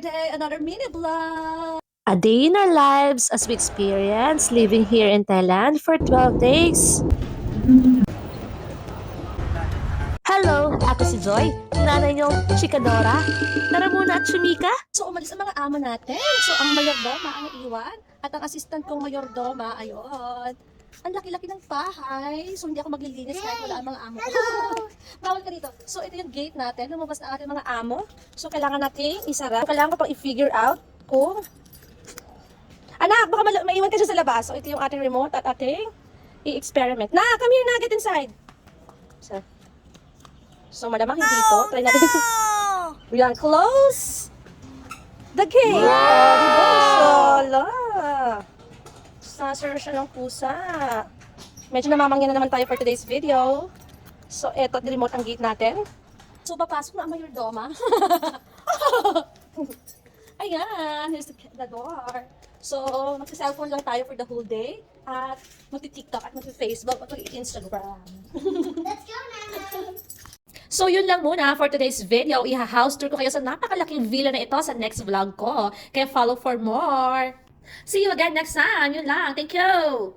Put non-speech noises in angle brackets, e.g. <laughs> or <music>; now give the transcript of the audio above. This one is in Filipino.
day, another mini vlog. A day in our lives as we experience living here in Thailand for 12 days. Hello, ako si Joy, nanay niyong chikadora. Tara muna at sumika. So, umalis ang mga amo natin. So, ang mayordoma ang iwan. At ang assistant kong mayordoma, ayun. Ang laki-laki ng bahay. So, hindi ako maglilinis kahit wala ang mga amo ko. <laughs> Bawal ka dito. So, ito yung gate natin. Lumabas na ating mga amo. So, kailangan natin isara. Kailangan ko pang i-figure out kung... Anak, baka mal- maiwan ka siya sa labas. So, ito yung ating remote at ating i-experiment. Na, come here na, get inside. So, so malamang hindi ito. Try natin. <laughs> We are close. The gate. Oh, diba? Sala. Sasar siya ng pusa. Medyo namamangyan na naman tayo for today's video. So, eto, remote ang gate natin. So, papasok na ang mayordoma. <laughs> Ayan, here's the, the door. So, magsa-cellphone lang tayo for the whole day. At magti-TikTok at magti-Facebook at magti-Instagram. <laughs> So yun lang muna for today's video. Iha-house tour ko kayo sa napakalaking villa na ito sa next vlog ko. Kaya follow for more. See you again next time. Yun lang. Thank you.